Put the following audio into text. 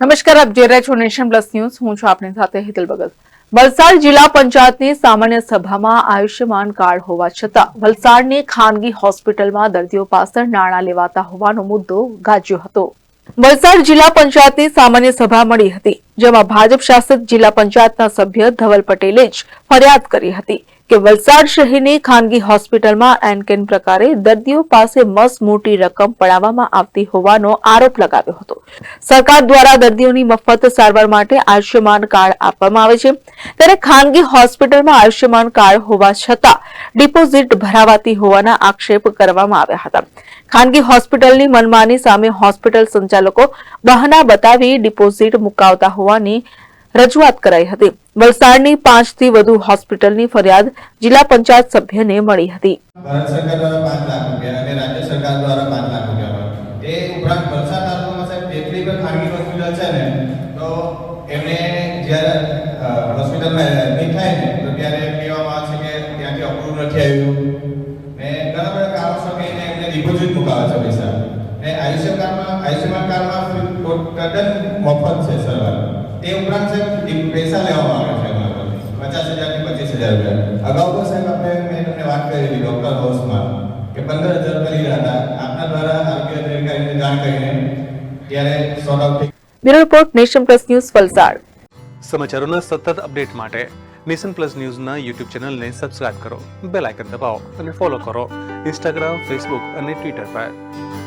નમસ્કાર, આપ જોઈ રહ્યા છો નેશન પ્લસ ન્યૂઝ. હું છું આપની સાથે હિતલ બગલ વલસાડ જિલ્લા પંચાયતની સામાન્ય સભામાં આયુષ્યમાન કાર્ડ હોવા છતાં વલસાડની ખાનગી હોસ્પિટલમાં દર્દીઓ પાસળ નાણાં લેવાતા હોવાનો મુદ્દો ગાજ્યો હતો. વલસાડ જિલ્લા પંચાયતની સામાન્ય સભા મળી હતી. જેમાં ભાજપ શાસિત જિલ્લા પંચાયતના સભ્ય ધવલ પટેલે જ ફરિયાદ કરી હતી કે વલસાડ શહેરની ખાનગી હોસ્પિટલમાં એનકેન પ્રકારે દર્દીઓ પાસે મસ મોટી રકમ પડાવવામાં આવતી હોવાનો આરોપ લગાવ્યો હતો. સરકાર દ્વારા દર્દીઓની મફત સારવાર માટે આયુષ્યમાન કાર્ડ આપવામાં આવે છે. ત્યારે ખાનગી હોસ્પિટલમાં આયુષ્યમાન કાર્ડ હોવા છતાં ડિપોઝિટ ભરાવાતી હોવાના આક્ષેપ કરવામાં આવ્યા હતા. ખાનગી હોસ્પિટલની મનમાની સામે હોસ્પિટલ સંચાલકો બહાના બતાવી ડિપોઝિટ મુકાવતા હોવાની રજૂઆત કરાઈ હતી. વલસાડની પાંચથી વધુ હોસ્પિટલની ફરિયાદ જિલ્લા પંચાયત સભ્યને મળી હતી. આયુષ્યમાન કાર્ડમાં તદ્દન મફત છે સારવાર. તે ઉપરાંત સાહેબ પૈસા લેવામાં આવે છે પચાસ હજારથી પચીસ હજાર રૂપિયા. અગાઉ તો સાહેબ આપણે મેં તમને વાત કરેલી ડોક્ટર હાઉસમાં કે પંદર હજાર રૂપિયા લીધા હતા. આપના દ્વારા આરોગ્ય અધિકારીને જાણ કરીને ત્યારે sort out bureau report Nation Plus News Valsad. સમાચારોના સતત અપડેટ માટે નેશન પ્લસ ન્યૂઝના યુટ્યુબ ચેનલને સબસ્ક્રાઇબ કરો બેલ આઇકન દબાવો અને ફોલો કરો ઇન્સ્ટાગ્રામ ફેસબુક અને ટ્વિટર પર.